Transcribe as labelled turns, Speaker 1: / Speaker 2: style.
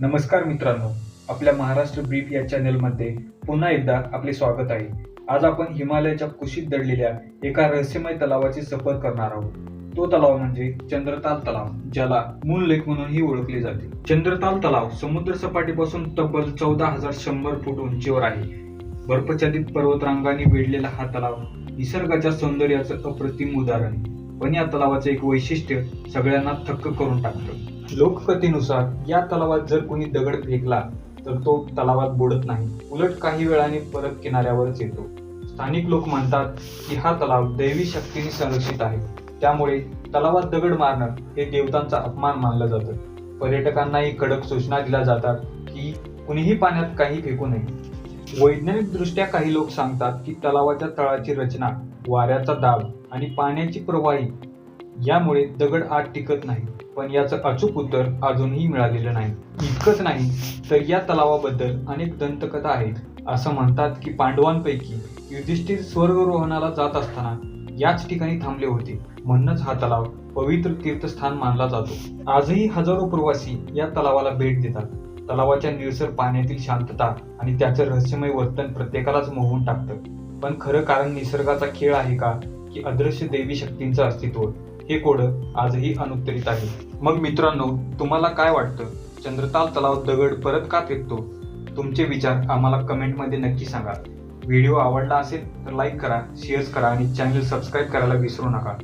Speaker 1: नमस्कार मित्रांनो आपल्या महाराष्ट्र ब्रीफ या चॅनलमध्ये पुन्हा एकदा आपले स्वागत आहे. आज आपण हिमालयाच्या कुशीत दडलेल्या एका रहस्यमय तलावाची सफर करणार आहोत. तो तलाव म्हणजे चंद्रताल तलाव ज्याला मूल लेक म्हणूनही ओळखले जाते. चंद्रताल तलाव समुद्र सपाटीपासून तब्बल चौदा हजार शंभर फूट उंचीवर आहे. बर्फच्छादित पर्वतरांगांनी वेढलेला हा तलाव निसर्गाच्या सौंदर्याचं अप्रतिम उदाहरण पण या तलावाचं एक वैशिष्ट्य सगळ्यांना थक्क करून टाकतं. लोककथेनुसार या तलावात जर कोणी दगड फेकला तर तो तलावात बुडत नाही. उलट काही वेळाने परत किनाऱ्यावरच येतो. स्थानिक लोक म्हणतात की हा तलाव दैवी शक्तीने संरक्षित आहे. त्यामुळे तलावात दगड मारणं हे देवतांचा अपमान मानलं जातं. पर्यटकांनाही कडक सूचना दिल्या जातात की कुणीही पाण्यात काही फेकू नये. वैज्ञानिक दृष्ट्या काही लोक सांगतात की तलावाच्या तळाची रचना वाऱ्याचा दाब आणि पाण्याची प्रवाही यामुळे दगड आत टिकत नाही. पण याचं अचूक उत्तर अजूनही मिळालेलं नाही. इतकंच नाही तर या तलावाबद्दल अनेक दंतकथा आहेत. असं म्हणतात की पांडवांपैकी युधिष्ठिर स्वर्गरोहणाला जात असताना याच ठिकाणी थांबले होते. म्हणूनच हा तलाव पवित्र तीर्थस्थान मानला जातो. आजही हजारो प्रवासी या तलावाला भेट देतात. तलावाच्या निळसर पाण्यातील शांतता आणि त्याचं रहस्यमय वर्तन प्रत्येकालाच मोहून टाकतं. पण खरं कारण निसर्गाचा खेळ आहे का? की अदृश्य देवी शक्तींचं अस्तित्व? हे कोडं आजही अनुत्तरित आहे. मग मित्रांनो तुम्हाला काय वाटतं? चंद्रताल तलाव दगड परत का फेकतो? तुमचे विचार आम्हाला कमेंटमध्ये नक्की सांगा. व्हिडिओ आवडला असेल तर लाईक करा शेअर करा आणि चॅनल सबस्क्राईब करायला विसरू नका.